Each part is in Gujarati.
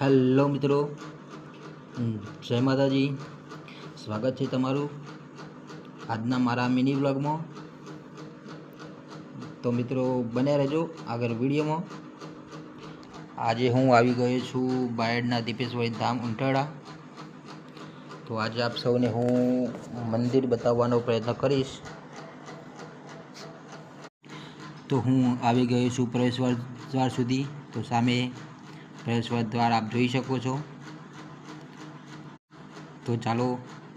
હેલો મિત્રો. જય માતાજી. સ્વાગત છે તમારું આજના મારા મિની બ્લોગમાં તો મિત્રો, બન્યા રહેજો આગળ વિડીયોમાં. આજે હું આવી ગયો છું બાયડના દીપેશભાઈ ધામ, ઉંટાળા. તો આજે આપ સૌને હું મંદિર બતાવવાનો પ્રયત્ન કરીશ. તો હું આવી ગયો છું પ્રવેશદ્વાર દ્વાર સુધી. તો સામે પ્રવેશદ્વાર દ્વાર આપ જોઈ શકો છો. તો ચાલો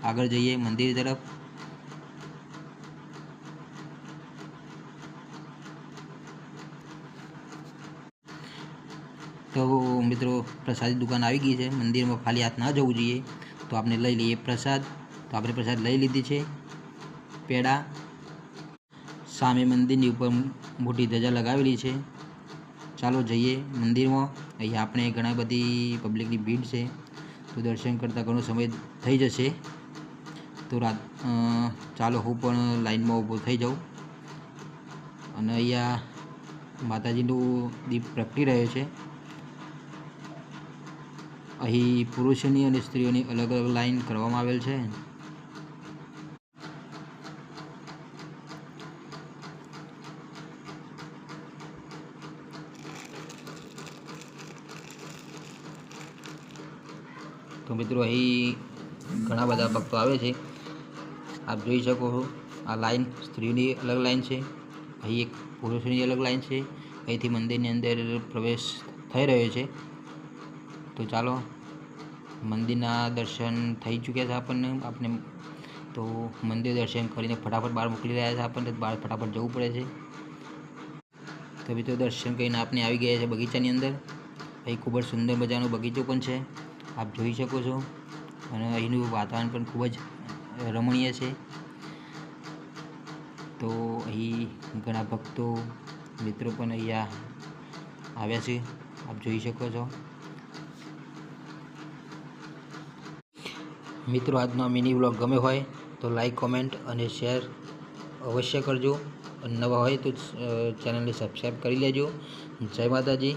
આગળ જઈએ મંદિર તરફ. તો મિત્રો પ્રસાદી દુકાન આવી ગઈ છે. મંદિરમાં ખાલી હાથ ના જવું જોઈએ. તો આપણે લઈ લઈએ પ્રસાદ. તો આપણે પ્રસાદ લઈ લીધી છે. પેડા. સામે મંદિરની ઉપર મોટી ધજા લગાવેલી છે. ચાલો જઈએ મંદિરમાં. અહીંયા આપણે ઘણા બધી પબ્લિકની ભીડ છે, તો દર્શન કરતાં ઘણો સમય થઈ જશે. તો રાત ચાલો હું પણ લાઈનમાં ઊભો થઈ જાઉં. અને અહીંયા માતાજીનું દીપ પ્રગટી રહ્યો છે. અહીં પુરુષોની અને સ્ત્રીઓની અલગ અલગ લાઈન કરવામાં આવેલ છે. તો મિત્રો અહીં ઘણા બધા ભક્તો આવે છે. આપ જોઈ શકો આ લાઈન સ્ત્રીઓની અલગ લાઈન છે, અહીં એક પુરુષોની અલગ લાઈન છે, અહીંથી મંદિરની અંદર પ્રવેશ થઈ રહ્યો છે. તો ચાલો, મંદિરના દર્શન થઈ ચૂક્યા છે આપણને આપણે તો મંદિર દર્શન કરીને ફટાફટ બહાર મોકલી રહ્યા છે આપણને, બહાર ફટાફટ જવું પડે છે. તો મિત્રો દર્શન કરીને આપણે આવી ગયા છે બગીચાની અંદર. અહીં ખૂબ જ સુંદર મજાનો બગીચો પણ છે. આપ જોઈ શકો છો. અને અહીંનું વાતાવરણ પણ ખૂબ જ રમણીય છે. તો અહીં ઘણા ભક્તો, મિત્રો પણ અહીંયા આવ્યા છે. આપ જોઈ શકો છો. મિત્રો, આજનો મિની વ્લોગ ગમે હોય તો લાઈક કોમેન્ટ અને શેર અવશ્ય કરજો. અને નવા હોય તો ચેનલને સબસ્ક્રાઈબ કરી લેજો. જય માતાજી.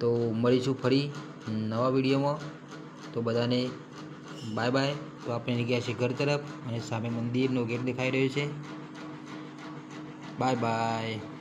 તો મળીશું ફરી નવા વિડીયોમાં. તો બધાને બાય બાય. તો આપણે નીકળ્યા છીએ ઘર તરફ અને સામે મંદિરનો ગેટ દેખાઈ રહ્યો છે. Bye bye.